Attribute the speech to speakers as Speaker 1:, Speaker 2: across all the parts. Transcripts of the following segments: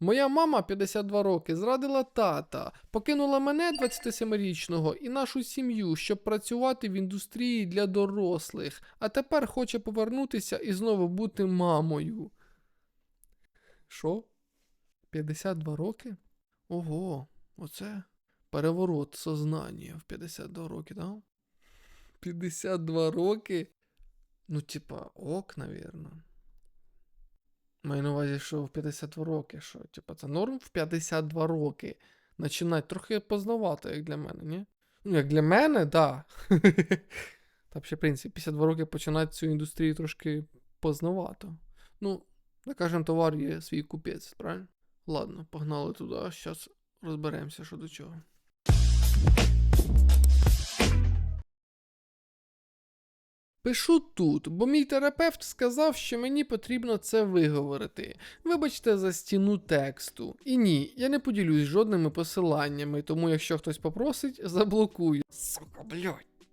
Speaker 1: Моя мама 52 роки зрадила тата, покинула мене 27-річного і нашу сім'ю, щоб працювати в індустрії для дорослих, а тепер хоче повернутися і знову бути мамою. Що? 52 роки? Ого, оце переворот сознання в 52 роки, да? 52 роки? Ну, типа, ок, навірно. Маю на увазі, що в 52 роки, що, типа, це норм в 52 роки. Починати трохи познавато, як для мене, ні? Ну, як для мене, да. Та ще, в принципі, 52 роки починати цю індустрію трошки познавато. Ну, на кожен товар є свій купець, правильно? Ладно, погнали туди, зараз розберемося, що до чого. Пишу тут, бо мій терапевт сказав, що мені потрібно це виговорити. Вибачте за стіну тексту. І ні, я не поділюсь жодними посиланнями, тому якщо хтось попросить, заблокую. Сука, блядь.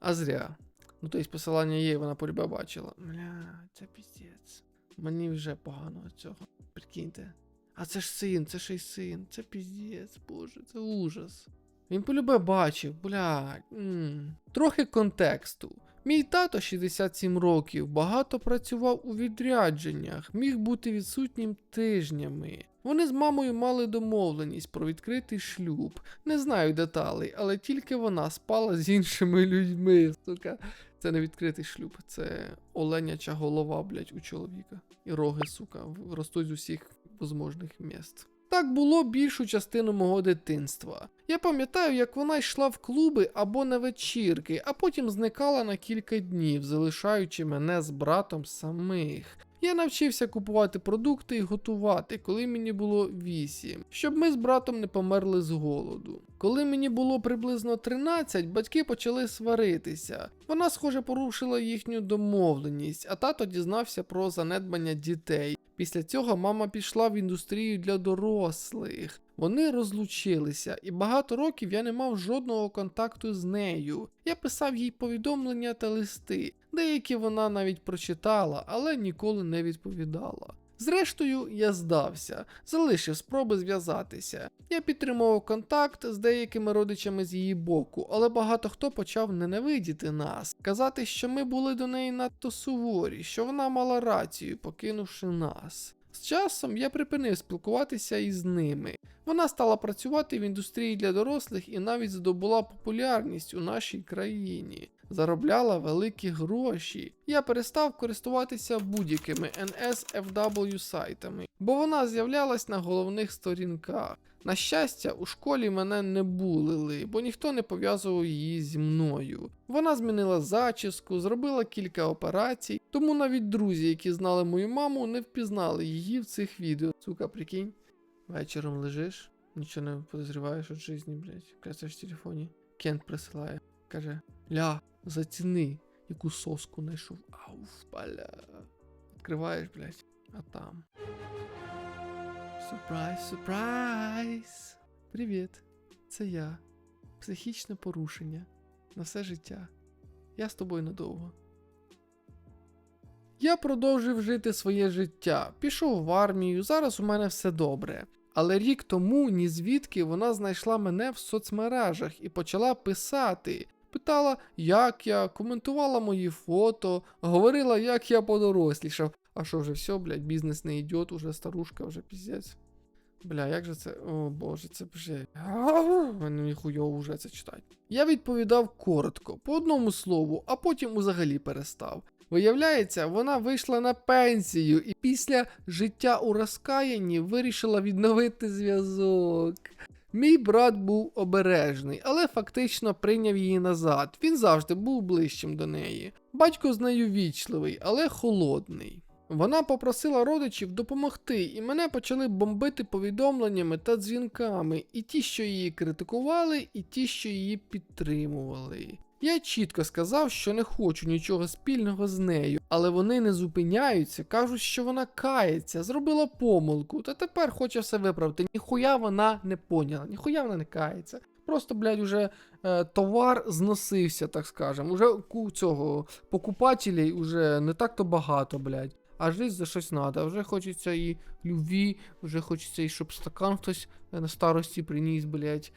Speaker 1: А зря. Ну, тобто посилання є, вона по любе бачила. Бля, це піздець. Мені вже погано від цього. Прикиньте. А це ж син, це ж й син, це піздець, боже, це ужас. Він полюбе бачив, блядь. м. Трохи контексту. Мій тато 67 років, багато працював у відрядженнях, міг бути відсутнім тижнями. Вони з мамою мали домовленість про відкритий шлюб. Не знаю деталей, але тільки вона спала з іншими людьми. Сука, це не відкритий шлюб, це оленяча голова, блядь, у чоловіка. І роги, сука, ростуть з усіх возможних міст. Так було більшу частину мого дитинства. Я пам'ятаю, як вона йшла в клуби або на вечірки, а потім зникала на кілька днів, залишаючи мене з братом самих. Я навчився купувати продукти і готувати, коли мені було 8, щоб ми з братом не померли з голоду. Коли мені було приблизно 13, батьки почали сваритися. Вона, схоже, порушила їхню домовленість, а тато дізнався про занедбання дітей. Після цього мама пішла в індустрію для дорослих. Вони розлучилися, і багато років я не мав жодного контакту з нею. Я писав їй повідомлення та листи. Деякі вона навіть прочитала, але ніколи не відповідала. Зрештою, я здався, залишив спроби зв'язатися. Я підтримував контакт з деякими родичами з її боку, але багато хто почав ненавидіти нас, казати, що ми були до неї надто суворі, що вона мала рацію, покинувши нас. З часом я припинив спілкуватися із ними. Вона стала працювати в індустрії для дорослих і навіть здобула популярність у нашій країні. Заробляла великі гроші. Я перестав користуватися будь-якими NSFW сайтами, бо вона з'являлась на головних сторінках. На щастя, у школі мене не булили, бо ніхто не пов'язував її зі мною. Вона змінила зачіску, зробила кілька операцій, тому навіть друзі, які знали мою маму, не впізнали її в цих відео. Сука, прикинь, вечором лежиш, нічого не подозріваєш від житті, блядь, красиш в телефоні. Кент присилає, каже: Ля, заціни, яку соску знайшов. Ауф, бля. Відкриваєш, блядь, а там. Сюрприз, сюрприз! Привіт, це я. Психічне порушення. На все життя. Я з тобою надовго. Я продовжив жити своє життя, пішов в армію, зараз у мене все добре. Але рік тому ні звідки вона знайшла мене в соцмережах і почала писати. Питала, як я, коментувала мої фото, говорила, як я подорослішав. А що вже все, блядь, бізнес не йде, уже старушка, вже піздець. Бля, як же це? О боже, це вже. Мені хуйово вже це читати. Я відповідав коротко, по одному слову, а потім узагалі перестав. Виявляється, вона вийшла на пенсію і після життя у розкаянні вирішила відновити зв'язок. Мій брат був обережний, але фактично прийняв її назад. Він завжди був ближчим до неї. Батько з нею вічливий, але холодний. Вона попросила родичів допомогти, і мене почали бомбити повідомленнями та дзвінками, і ті, що її критикували, і ті, що її підтримували. Я чітко сказав, що не хочу нічого спільного з нею, але вони не зупиняються, кажуть, що вона кається, зробила помилку, та тепер хоче все виправити. Ніхуя вона не поняла, ніхуя вона не кається. Просто, блядь, уже е, товар зносився, так скажем. Уже у цього покупателей уже не так-то багато, блядь. а жити за щось треба. Вже хочеться і любві, вже хочеться і щоб стакан хтось е, на старості приніс, блядь.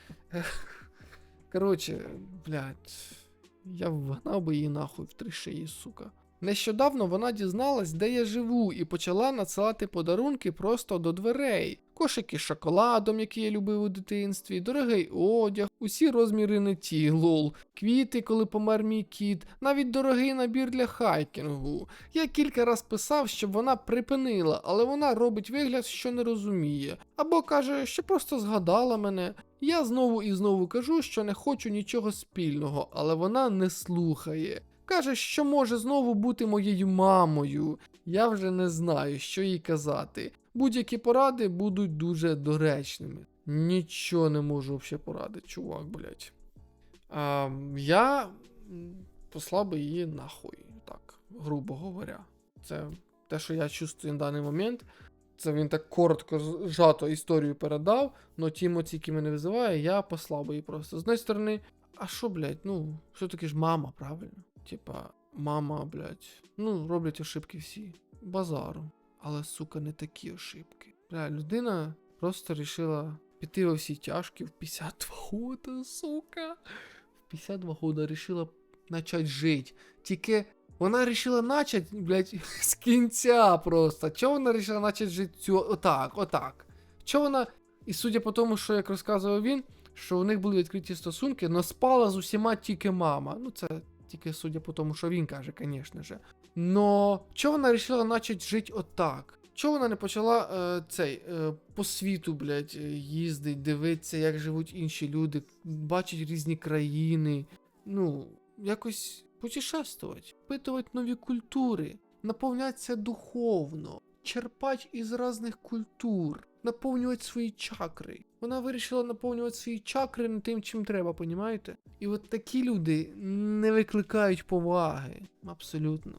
Speaker 1: Коротше, блядь, я вгнав би її нахуй в три шиї, сука. Нещодавно вона дізналась, де я живу, і почала надсилати подарунки просто до дверей. Кошики з шоколадом, які я любив у дитинстві, дорогий одяг, усі розміри не ті, лол, квіти, коли помер мій кіт, навіть дорогий набір для хайкінгу. Я кілька раз писав, щоб вона припинила, але вона робить вигляд, що не розуміє. Або каже, що просто згадала мене. Я знову і знову кажу, що не хочу нічого спільного, але вона не слухає. Каже, що може знову бути моєю мамою. Я вже не знаю, що їй казати. Будь-які поради будуть дуже доречними. Нічого не можу взагалі порадити, чувак, блять. Я послав би її нахуй, так, грубо говоря. Це те, що я чувствую на даний момент. Це він так коротко зжато історію передав, но ті емоції, які мене визиває, я послав би її просто. З однієї сторони, а що, блядь, ну, все таки ж мама, правильно? Типа, мама, блядь, ну, роблять ошибки всі. Базару. Але, сука, не такі ошибки. Бля, людина просто рішила піти во всі тяжкі в 52 года, сука. В 52 года рішила почати жити. Тільки вона рішила начать, блядь, з кінця просто. Чого вона рішила почати жити цю... отак, отак? Чого вона. І судя по тому, що як розказував він, що у них були відкриті стосунки, но спала з усіма тільки мама. Ну, це тільки судя по тому, що він каже, звісно же. Но чого вона вирішила почати жити отак? Чого вона не почала е, цей е, по світу, блядь, е, їздить, дивитися, як живуть інші люди, бачить різні країни. Ну, якось путешествувати, впитувати нові культури, наповнятися духовно, черпати із різних культур, наповнювати свої чакри. Вона вирішила наповнювати свої чакри не тим, чим треба, понімаєте? І от такі люди не викликають поваги. Абсолютно.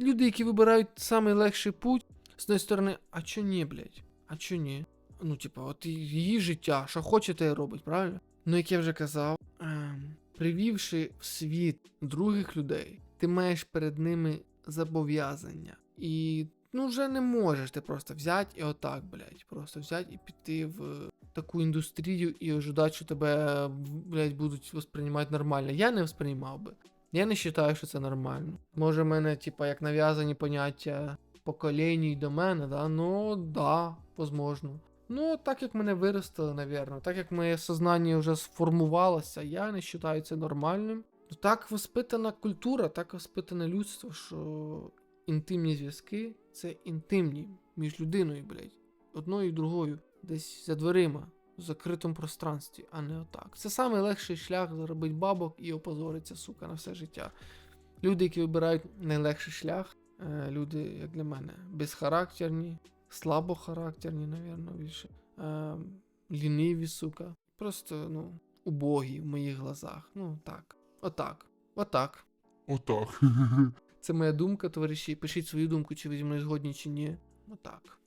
Speaker 1: Люди, які вибирають найлегший путь, з однієї сторони, а чо ні, блядь? А чо ні? Ну, типа, от її життя, що хоче, те робить, правильно? Ну, як я вже казав, ем, привівши в світ других людей, ти маєш перед ними зобов'язання. І ну вже не можеш ти просто взяти і отак, блядь, просто взяти і піти в таку індустрію і ожидати, що тебе, блядь, будуть восприймати нормально. Я не восприймав би. Я не вважаю, що це нормально. Може, в мене, типа, як нав'язані поняття поколінь до мене, да? Ну, да, возможно. Ну, так як мене виростили, навірно, так як моє сознання вже сформувалося, я не вважаю це нормальним. Ну, Так воспитана культура, так воспитане людство, що інтимні зв'язки це інтимні між людиною, блядь, одною і другою, десь за дверима, в закритому пространстві, а не отак. Це найлегший шлях заробити бабок і опозоритися, сука, на все життя. Люди, які вибирають найлегший шлях, е, люди, як для мене, безхарактерні, слабохарактерні, навірно, більше. Е, ліниві, сука. Просто, ну, убогі в моїх глазах. Ну, так. Отак. Отак.
Speaker 2: Отак.
Speaker 1: Це моя думка, товариші. Пишіть свою думку, чи ви зі мною згодні, чи ні. Отак.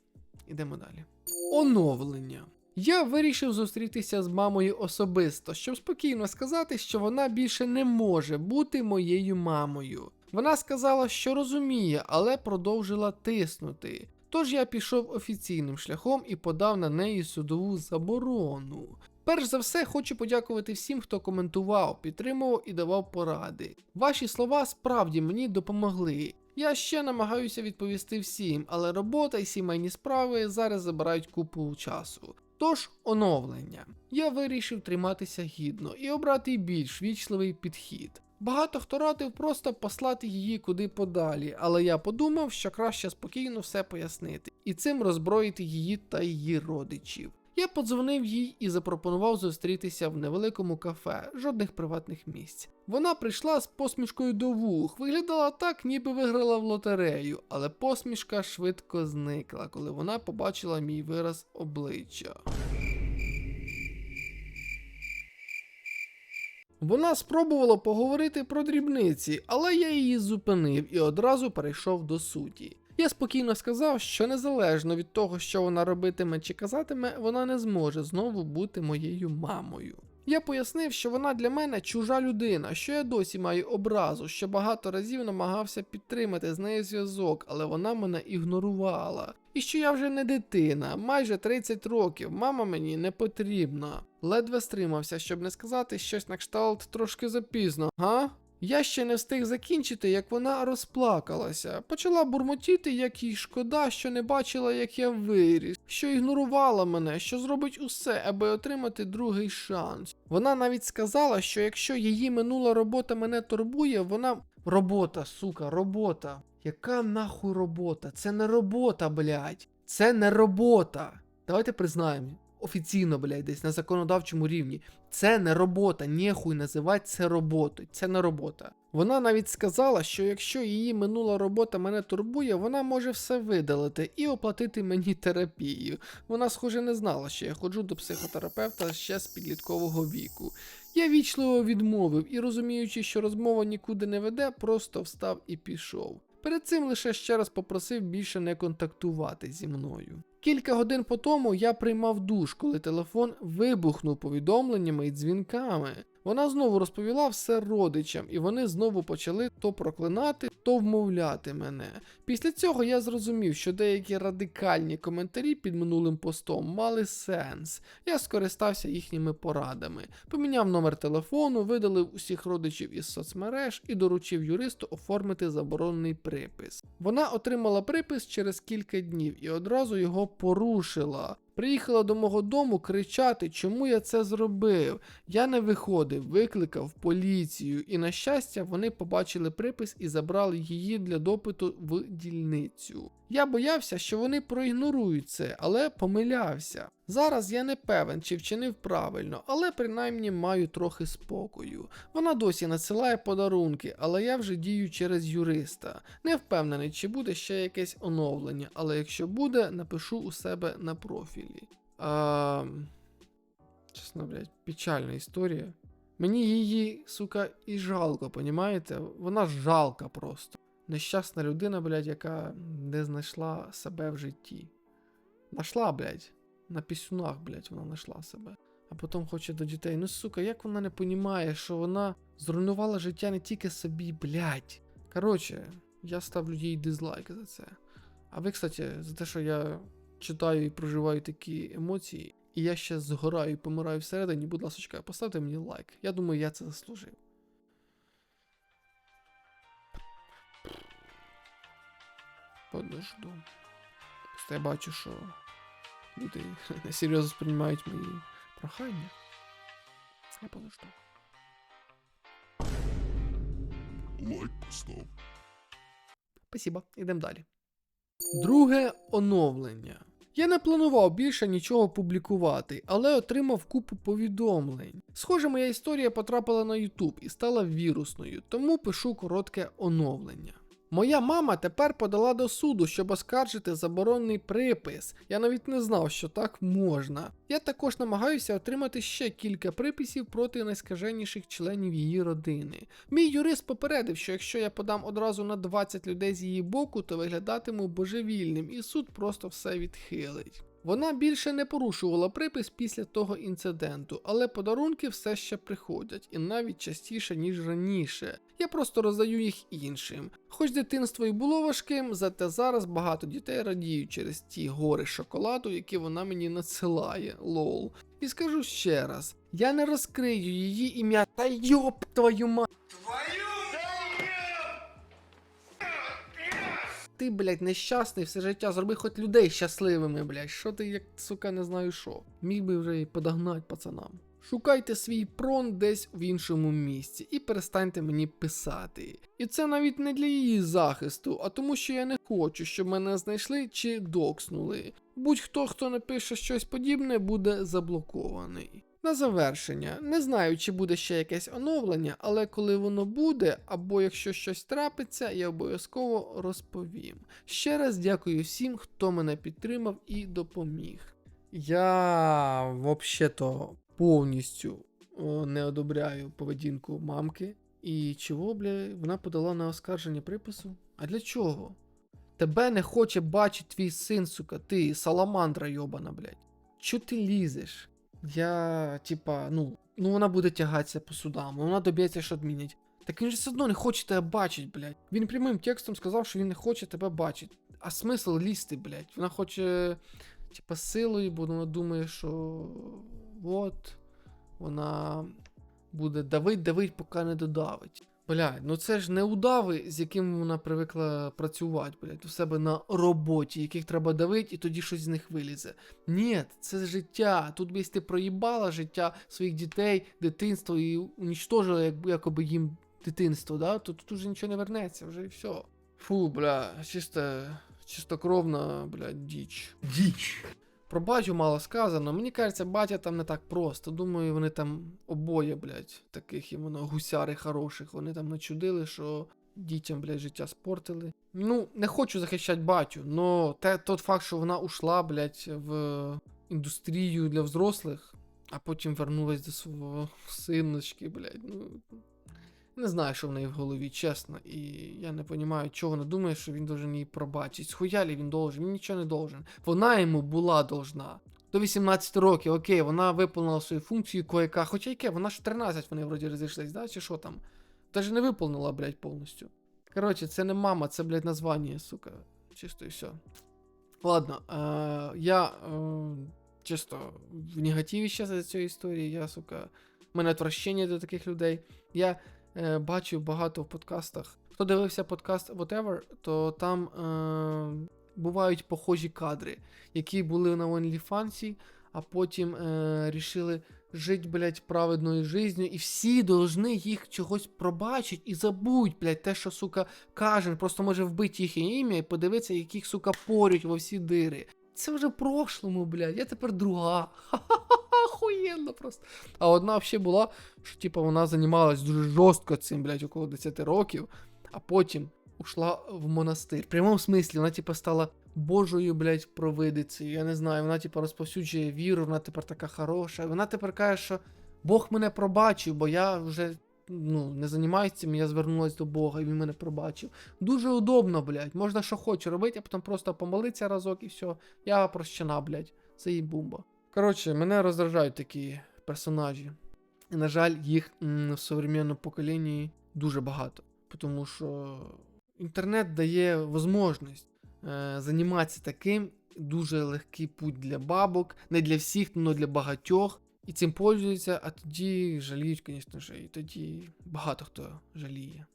Speaker 1: Ідемо далі. Оновлення. Я вирішив зустрітися з мамою особисто, щоб спокійно сказати, що вона більше не може бути моєю мамою. Вона сказала, що розуміє, але продовжила тиснути. Тож я пішов офіційним шляхом і подав на неї судову заборону. Перш за все, хочу подякувати всім, хто коментував, підтримував і давав поради. Ваші слова справді мені допомогли. Я ще намагаюся відповісти всім, але робота і сімейні справи зараз забирають купу часу. Тож, оновлення. Я вирішив триматися гідно і обрати більш вічливий підхід. Багато хто радив просто послати її куди подалі, але я подумав, що краще спокійно все пояснити і цим роззброїти її та її родичів. Я подзвонив їй і запропонував зустрітися в невеликому кафе, жодних приватних місць. Вона прийшла з посмішкою до вух, виглядала так, ніби виграла в лотерею, але посмішка швидко зникла, коли вона побачила мій вираз обличчя. Вона спробувала поговорити про дрібниці, але я її зупинив і одразу перейшов до суті. Я спокійно сказав, що незалежно від того, що вона робитиме чи казатиме, вона не зможе знову бути моєю мамою. Я пояснив, що вона для мене чужа людина, що я досі маю образу, що багато разів намагався підтримати з нею зв'язок, але вона мене ігнорувала. І що я вже не дитина, майже 30 років, мама мені не потрібна. Ледве стримався, щоб не сказати щось на кшталт трошки запізно, га? Я ще не встиг закінчити, як вона розплакалася. Почала бурмотіти, як їй шкода, що не бачила, як я виріс, що ігнорувала мене, що зробить усе, аби отримати другий шанс. Вона навіть сказала, що якщо її минула робота мене турбує, вона. Робота, сука, робота. Яка нахуй робота? Це не робота, блядь. Це не робота. Давайте признаємо. Офіційно, блядь, десь на законодавчому рівні. Це не робота, ніхуй називати це роботою. Це не робота. Вона навіть сказала, що якщо її минула робота мене турбує, вона може все видалити і оплатити мені терапію. Вона, схоже, не знала, що я ходжу до психотерапевта ще з підліткового віку. Я вічливо відмовив і, розуміючи, що розмова нікуди не веде, просто встав і пішов. Перед цим лише ще раз попросив більше не контактувати зі мною. Кілька годин по тому я приймав душ, коли телефон вибухнув повідомленнями і дзвінками. Вона знову розповіла все родичам, і вони знову почали то проклинати, то вмовляти мене. Після цього я зрозумів, що деякі радикальні коментарі під минулим постом мали сенс. Я скористався їхніми порадами, поміняв номер телефону, видалив усіх родичів із соцмереж і доручив юристу оформити заборонений припис. Вона отримала припис через кілька днів і одразу його порушила. Приїхала до мого дому кричати, чому я це зробив. Я не виходив, викликав поліцію, і, на щастя, вони побачили припис і забрали її для допиту в дільницю. Я боявся, що вони проігнорують це, але помилявся. Зараз я не певен, чи вчинив правильно, але принаймні маю трохи спокою. Вона досі надсилає подарунки, але я вже дію через юриста. Не впевнений, чи буде ще якесь оновлення, але якщо буде, напишу у себе на профілі. А... Чесно, блядь, печальна історія. Мені її, сука, і жалко, понімаєте? Вона жалка просто. Нещасна людина, блядь, яка не знайшла себе в житті. Нашла, блядь. На пісюнах, блядь, вона знайшла себе. А потім хоче до дітей. Ну, сука, як вона не понімає, що вона зруйнувала життя не тільки собі, блядь. Коротше, я ставлю їй дизлайк за це. А ви, кстати, за те, що я читаю і проживаю такі емоції, і я ще згораю і помираю всередині, будь ласка, поставте мені лайк. Я думаю, я це заслужив. Подожду. Просто я бачу, що люди серйозно сприймають мої прохання. Я подожду.
Speaker 2: Лайк постав.
Speaker 1: Спасибо, ідемо далі. Друге оновлення. Я не планував більше нічого публікувати, але отримав купу повідомлень. Схоже, моя історія потрапила на YouTube і стала вірусною, тому пишу коротке оновлення. Моя мама тепер подала до суду, щоб оскаржити заборонний припис. Я навіть не знав, що так можна. Я також намагаюся отримати ще кілька приписів проти найскаженіших членів її родини. Мій юрист попередив, що якщо я подам одразу на 20 людей з її боку, то виглядатиму божевільним, і суд просто все відхилить. Вона більше не порушувала припис після того інциденту, але подарунки все ще приходять, і навіть частіше, ніж раніше. Я просто роздаю їх іншим. Хоч дитинство і було важким, зате зараз багато дітей радіють через ті гори шоколаду, які вона мені надсилає, лол. І скажу ще раз: я не розкрию її ім'я та йоп твою мать. Ти, блядь, нещасний все життя, зроби хоч людей щасливими, блядь. Що ти, як сука, не знаю що. Міг би вже і подогнать пацанам. Шукайте свій прон десь в іншому місці і перестаньте мені писати. І це навіть не для її захисту, а тому, що я не хочу, щоб мене знайшли чи докснули. Будь-хто, хто напише щось подібне, буде заблокований. На завершення, не знаю, чи буде ще якесь оновлення, але коли воно буде, або якщо щось трапиться, я обов'язково розповім. Ще раз дякую всім, хто мене підтримав і допоміг. Я взагалі-то повністю не одобряю поведінку мамки. І чого, бля, вона подала на оскарження припису? А для чого? Тебе не хоче бачити твій син, сука, ти саламандра йобана, блядь. Чо ти лізеш? Я, типа, ну, ну вона буде тягатися по судам, вона доб'ється, що відмінять. Так він же все одно не хоче тебе бачить, блядь. Він прямим текстом сказав, що він не хоче тебе бачити. А смисл лізти, блядь? Вона хоче, типа, силою, бо вона думає, що от вона буде давить, давить, поки не додавить. Блядь, ну це ж не удави, з якими вона привикла працювати, блядь, у себе на роботі, яких треба давити, і тоді щось з них вилізе. Ні, це життя. Тут би ти проїбала життя своїх дітей, дитинство і унічтожила як, якоби їм дитинство, да? то тут уже нічого не вернеться, вже і все. Фу, бля, чисто, чистокровна, бля, діч. Діч. Про батю мало сказано. Мені кажеться, батя там не так просто. Думаю, вони там обоє, блядь, таких іменно гусяри хороших. Вони там начудили, що дітям, блядь, життя спортили. Ну, не хочу захищати батю, но те, тот факт, що вона ушла, блядь, в індустрію для взрослих, а потім вернулась до свого синочки, блядь, ну. Не знаю, що в неї в голові, чесно. І я не розумію, чого вона думає, що він должен її пробачити. Схуялі він должен, він нічого не должен. Вона йому була должна. До 18 років, окей, вона виконала свою функцію кое-яка. Хоча яке, вона ж 13, вони вроді розійшлись, да? Чи що там? Даже не виповнила, блядь, повністю. Коротше, це не мама, це, блядь, названня, сука. Чисто і все. Ладно, е, я е, чисто в негативі ще за цієї історії. Я, сука, в мене отвращення до таких людей. Я е, бачив багато в подкастах. Хто дивився подкаст Whatever, то там е, бувають похожі кадри, які були на OnlyFans, а потім е, рішили жити, блядь, праведною життю, і всі должны їх чогось пробачити і забудь, блядь, те, що, сука, каже, просто може вбити їхнє ім'я і подивитися, яких, сука, порють во всі дири. Це вже в прошлому, блядь, я тепер друга. Ха-ха-ха, охуєнно просто. А одна взагалі була, що типу, вона займалась дуже жорстко цим, блядь, около 10 років, а потім ушла в монастир. В прямому смислі, вона, типу, стала Божою, блядь, провидицею. Я не знаю, вона, типу, розповсюджує віру, вона тепер така хороша. Вона тепер каже, що Бог мене пробачив, бо я вже. Ну, не займаюся цим, я звернулась до Бога, і він мене пробачив. Дуже удобно, блядь. Можна що хоче робити, а потім просто помолитися разок і все. Я прощена, блядь. Це їй бомба. Коротше, мене роздражають такі персонажі. І, на жаль, їх в современному поколінні дуже багато. Тому що інтернет дає можливість е, займатися таким дуже легкий путь для бабок, не для всіх, але для багатьох. І цим пользуються, а тоді жаліють, звісно і тоді багато хто жаліє.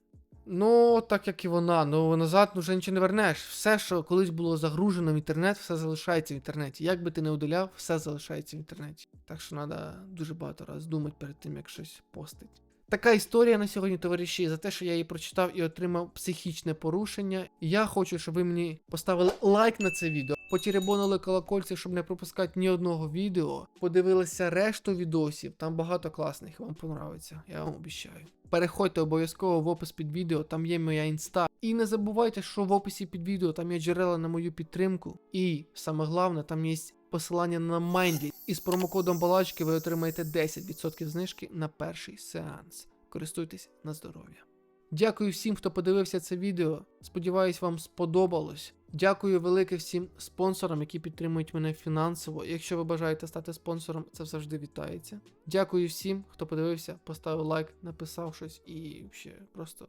Speaker 1: Ну, так як і вона, ну назад вже нічого не вернеш. Все, що колись було загружено в інтернет, все залишається в інтернеті. Як би ти не удаляв, все залишається в інтернеті. Так що треба дуже багато разів думати перед тим, як щось постить. Така історія на сьогодні, товариші, за те, що я її прочитав і отримав психічне порушення. Я хочу, щоб ви мені поставили лайк на це відео, потіребонили колокольці, щоб не пропускати ні одного відео. Подивилися решту відосів, там багато класних, вам понравиться, я вам обіцяю. Переходьте обов'язково в опис під відео, там є моя інста. І не забувайте, що в описі під відео там є джерела на мою підтримку. І саме головне, там є посилання на Майндлі. І з промокодом балачки ви отримаєте 10% знижки на перший сеанс. Користуйтесь на здоров'я. Дякую всім, хто подивився це відео. Сподіваюсь, вам сподобалось. Дякую велике всім спонсорам, які підтримують мене фінансово. Якщо ви бажаєте стати спонсором, це завжди вітається. Дякую всім, хто подивився, поставив лайк, написав щось і ще просто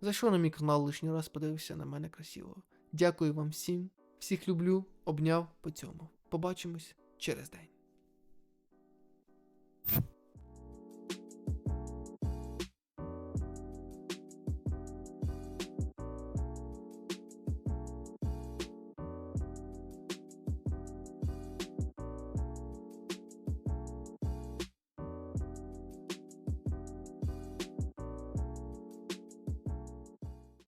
Speaker 1: зайшов на мій канал лишній раз, подивився на мене красиво. Дякую вам всім. Всіх люблю, обняв по цьому. Побачимось через день.